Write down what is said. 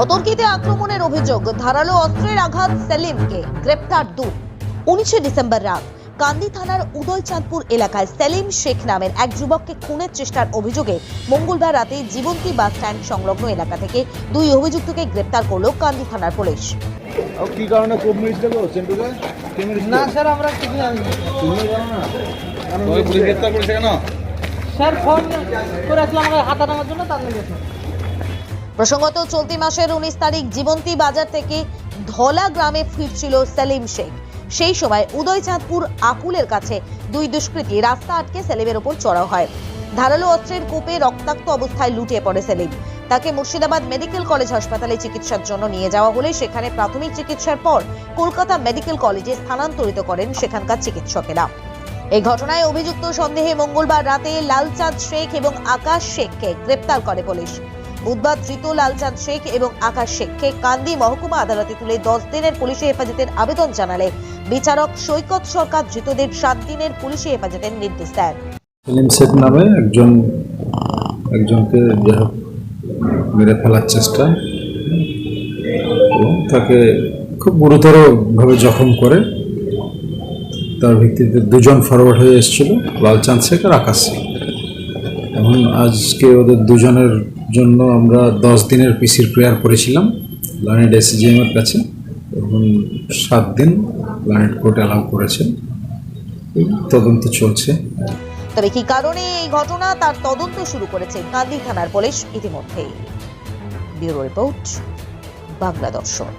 অতর্কিতে আক্রমণের অভিযোগ ধারালো অস্ত্রের আঘাত সেলিমকে গ্রেপ্তার দু। উনিশে ডিসেম্বর রাত কান্দি থানার উদয়চাঁদপুর এলাকায় সেলিম শেখ নামের এক যুবককে খুনের চেষ্টার অভিযোগে মঙ্গলবার রাতে জীবন্তী বাস স্ট্যান্ড সংলগ্ন এলাকা থেকে দুই অভিযুক্তকে গ্রেপ্তার করল কান্দি থানার পুলিশ। কি কারণে কোপ মেরেছিল গো চেন্টুকে কে মেরেছিল? না স্যার আমরা কিছু জানি না। তুমিও জানো না? তোমাকে পুলিশ গ্রেপ্তার করেছে কেন? স্যার ফোন আমাকে জন্য তার লেগেছে প্রসঙ্গত, চলতি মাসের উনিশ তারিখ জীবন্তী বাজার থেকে ধলা গ্রামে ফিরছিল সেলিম শেখ। সেই সময় উদয়চাঁদপুর আকুলের কাছে দুই দুষ্কৃতী রাস্তা আটকে সেলিমের ওপর চড়াও হয়। ধারালো অস্ত্রের কোপে রক্তাক্ত অবস্থায় লুটিয়ে পড়ে সেলিম। তাকে মুর্শিদাবাদ মেডিকেল কলেজ হাসপাতালে চিকিৎসার জন্য নিয়ে যাওয়া হলে সেখানে প্রাথমিক চিকিৎসার পর কলকাতা মেডিকেল কলেজে স্থানান্তরিত করেন সেখানকার চিকিৎসকেরা। এই ঘটনায় অভিযুক্ত সন্দেহে মঙ্গলবার রাতে লালচাঁদ শেখ এবং আকাশ শেখকে গ্রেপ্তার করে পুলিশ। বুধবার ধৃত লালচাঁদ শেখ এবং আকাশ শেখকে কান্দি মহকুমা আদালতে তুলে দশ দিনের পুলিশি হেফাজতের আবেদন জানালে বিচারক সৈকত সরকার ধৃতদের সাত দিনের পুলিশি হেফাজতের নির্দেশ দেন। শেখ নামে একজন, একজনকে মেরে ফেলার চেষ্টা এবং তাকে খুব গুরুতরভাবে জখম করে তার ভিত্তিতে দুজন ফরওয়ার্ড হয়ে এসেছিল, লালচাঁদ শেখ আর আকাশ শেখ। এখন আজকে ওদের দুজনের জন্য আমরা দশ দিনের পিসির প্রেয়ার করেছিলাম লানেট এসিজিএমের কাছে। এবং সাত দিন লানেট কোর্ট অ্যালাউ করেছে। তদন্ত চলছে। তবে কি কারণে এই ঘটনা? তার তদন্ত শুরু করেছে কান্দি থানার পুলিশ ইতিমধ্যেই। ব্যুরো রিপোর্ট, বাংলা দর্শন।